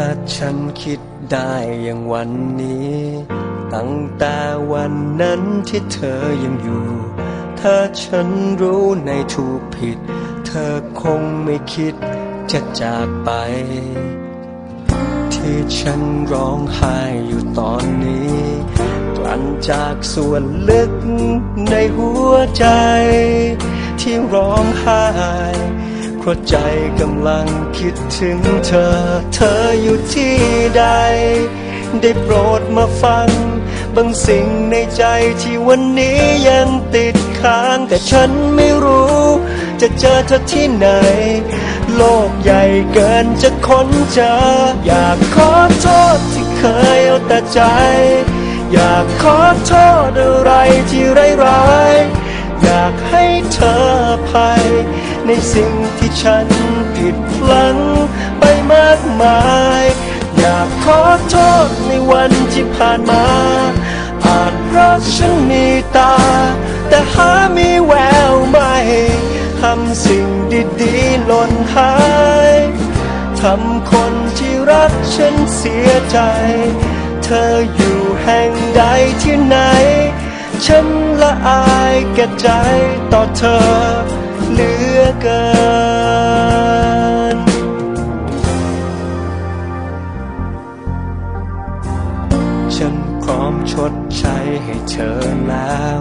ถ้าฉันคิดได้อย่างวันนี้ ตั้งแต่วันนั้นที่เธอยังอยู่ ถ้าฉันรู้ในถูกผิด เธอคงไม่คิดจะจากไป ที่ฉันร้องไห้อยู่ตอนนี้ กลั่นจากส่วนลึกในหัวใจ ที่ร้องไห้ ราะใจกำลังคิดถึงเธอ เธออยู่ที่ใด ได้โปรดมาฟัง บางสิ่งในใจที่วันนี้ยังติดค้าง แต่ฉันไม่รู้ จะเจอเธอที่ไหน โลกใหญ่เกินจะค้นเจอ อยากขอโทษที่เคยเอาแต่ใจ อยากขอโทษอะไรที่ร้ายๆอยากให้เธออภัย ในสิ่งที่ฉันผิดพลั้งไปมากมาย อยากขอโทษในวันที่ผ่านมา อาจเพราะฉันมีตา แต่หามีแววไม่ทำสิ่งดีๆหล่นหายทำคนที่รักฉันเสียใจ เธออยู่แห่งใดที่ไหน ฉันละอายแก่ใจต่อเธอ เหลือเกิน ฉันพร้อมชดใช้ให้เธอแล้ว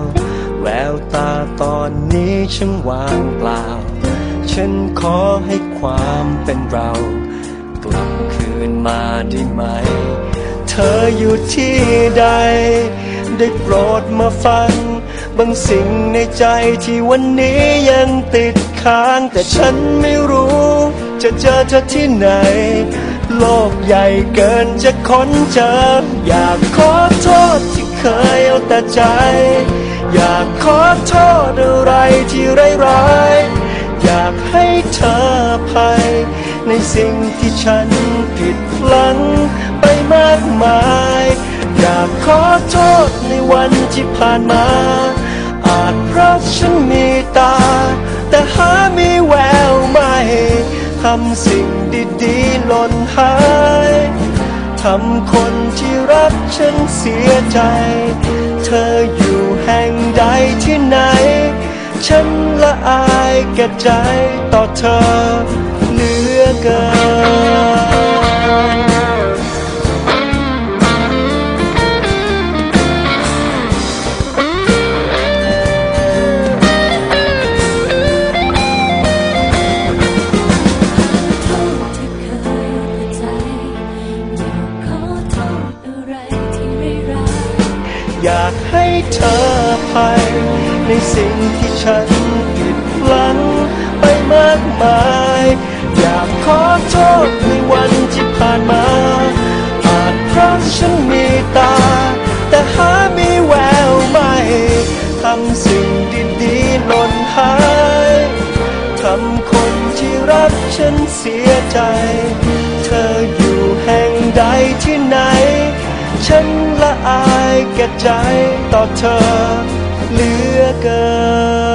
แววตาตอนนี้ฉันว่างเปล่า ฉันขอให้ความเป็นเรา กลับคืนมาได้ไหม เธออยู่ที่ใด ได้โปรดมาฟัง บางสิ่งในใจที่วันนี้ยังติดค้าง แต่ฉันไม่รู้ จะเจอเธอที่ไหน โลกใหญ่เกินจะค้นเจอ อยากขอโทษที่เคยเอาแต่ใจ อยากขอโทษอะไรที่ร้ายๆอยากให้เธอภัย ในสิ่งที่ฉันผิดพลั้งไปมากมาย อยากขอโทษในวันที่ผ่านมา อาจเพราะฉันมีตา แต่หามีแววไม่ทำสิ่งดีๆหล่นหายทำคนที่รักฉันเสียใจ เธออยู่แห่งใดที่ไหน ฉันละอายแก่ใจต่อเธอเหลือเกิน อยากให้เธอภัยในสิ่งที่ฉันผิดพลั้งไปมากมาย อยากขอโทษในวันที่ผ่านมาอาจเพราะฉันมีตา แต่หามีแววไม่ทำสิ่งดีๆหล่นหายทำคนที่รักฉันเสียใจ เธออยู่แห่งใดที่ไหน ฉันละอา แก่ใจต่อเธอเหลือเกิน